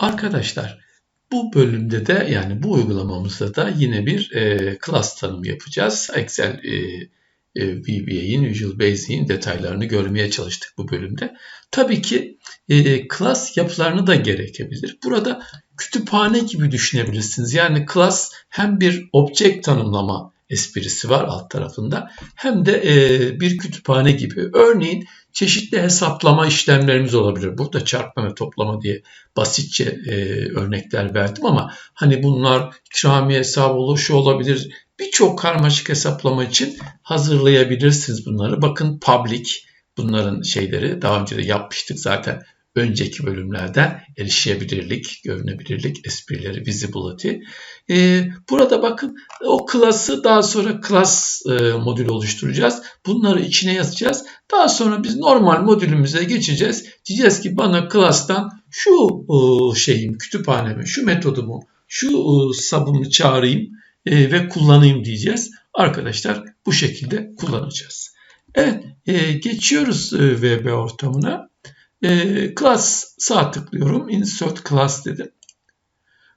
Arkadaşlar bu bölümde de yani bu uygulamamızda da yine bir e, class tanımı yapacağız. Excel e, e, VBA'in, Visual Basic'in detaylarını görmeye çalıştık bu bölümde. Tabii ki e, class yapılarını da gerekebilir. Burada kütüphane gibi düşünebilirsiniz. Yani class hem bir object tanımlama esprisi var alt tarafında hem de e, bir kütüphane gibi. Örneğin çeşitli hesaplama işlemlerimiz olabilir. Burada çarpma ve toplama diye basitçe e, örnekler verdim ama hani bunlar ikramiye hesabı olur, şu olabilir. Birçok karmaşık hesaplama için hazırlayabilirsiniz bunları. Bakın public bunların şeyleri daha önce de yapmıştık zaten önceki bölümlerden erişebilirlik, görünebilirlik, esprileri, visibility. Ee, burada bakın o klası daha sonra class e, modül oluşturacağız. Bunları içine yazacağız. Daha sonra biz normal modülümüze geçeceğiz. Diyeceğiz ki bana class'tan şu e, şeyim, kütüphanemi, şu metodumu, şu e, sabımı çağırayım e, ve kullanayım diyeceğiz. Arkadaşlar bu şekilde kullanacağız. Evet, geçiyoruz VB ortamına. E, class sağ tıklıyorum. Insert class dedim.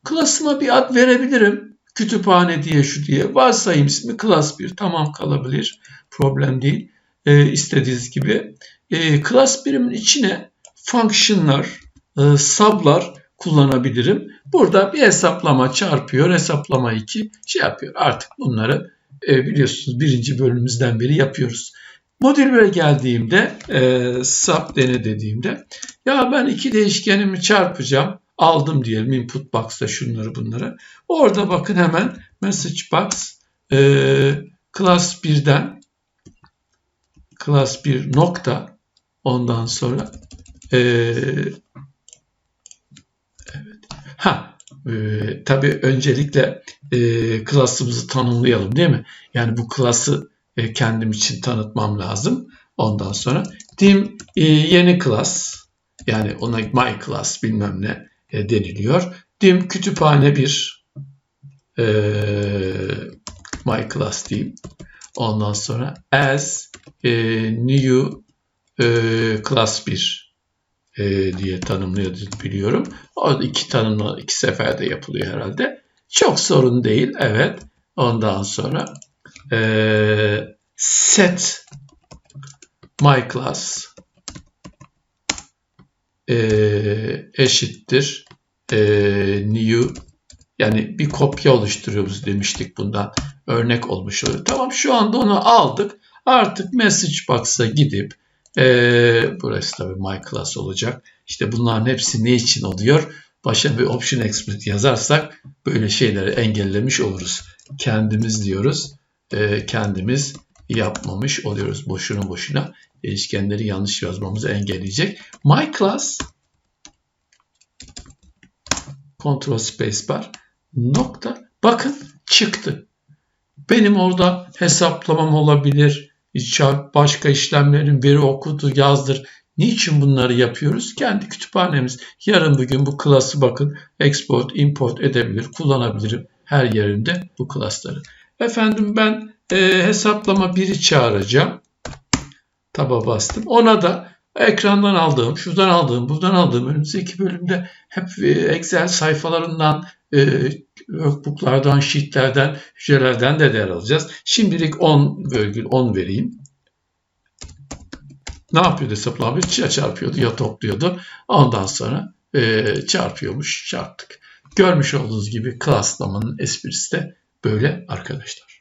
Class'ıma bir ad verebilirim. Kütüphane diye şu diye. Varsayım ismi class 1. Tamam kalabilir. Problem değil. E, istediğiniz gibi. E, class birimin içine function'lar, e, sub'lar kullanabilirim. Burada bir hesaplama çarpıyor. Hesaplama 2 şey yapıyor. Artık bunları e, biliyorsunuz birinci bölümümüzden beri yapıyoruz. Modül 1'e geldiğimde e, sub dene dediğimde ya ben iki değişkenimi çarpacağım. Aldım diyelim input box'ta şunları bunları. Orada bakın hemen message box e, class 1'den class 1 nokta ondan sonra e, evet. Ha e, tabii öncelikle e, klasımızı tanımlayalım değil mi? Yani bu klası e, kendim için tanıtmam lazım. Ondan sonra dim e, yeni class yani ona my class bilmem ne e, deniliyor. Dim kütüphane bir e, my class diyeyim. Ondan sonra as new e, class 1 e, diye tanımlayabiliyorum. O iki tanımla iki seferde yapılıyor herhalde. Çok sorun değil. Evet. Ondan sonra e, set my class e, eşittir e, new yani bir kopya oluşturuyoruz demiştik bundan örnek olmuş oluyor. Tamam şu anda onu aldık. Artık message box'a gidip e, burası tabii my class olacak. İşte bunların hepsi ne için oluyor? Başa bir option explicit yazarsak böyle şeyleri engellemiş oluruz. Kendimiz diyoruz e, kendimiz yapmamış oluyoruz boşuna boşuna. Değişkenleri yanlış yazmamızı engelleyecek. My class Ctrl Spacebar nokta bakın çıktı. Benim orada hesaplamam olabilir. Başka işlemlerin veri okudu, yazdır. Niçin bunları yapıyoruz? Kendi kütüphanemiz. Yarın bugün bu klası bakın export, import edebilir, kullanabilirim her yerinde bu klasları. Efendim ben e, hesaplama 1'i çağıracağım. Taba bastım. Ona da ekrandan aldığım, şuradan aldığım, buradan aldığım önümüzdeki bölümde hep e, Excel sayfalarından, e, workbooklardan, sheetlerden, hücrelerden de değer alacağız. Şimdilik 10 virgül 10 vereyim. Ne yapıyordu hesaplama? Ya çarpıyordu ya topluyordu. Ondan sonra e, çarpıyormuş, çarptık. Görmüş olduğunuz gibi klasslamanın esprisi de böyle arkadaşlar.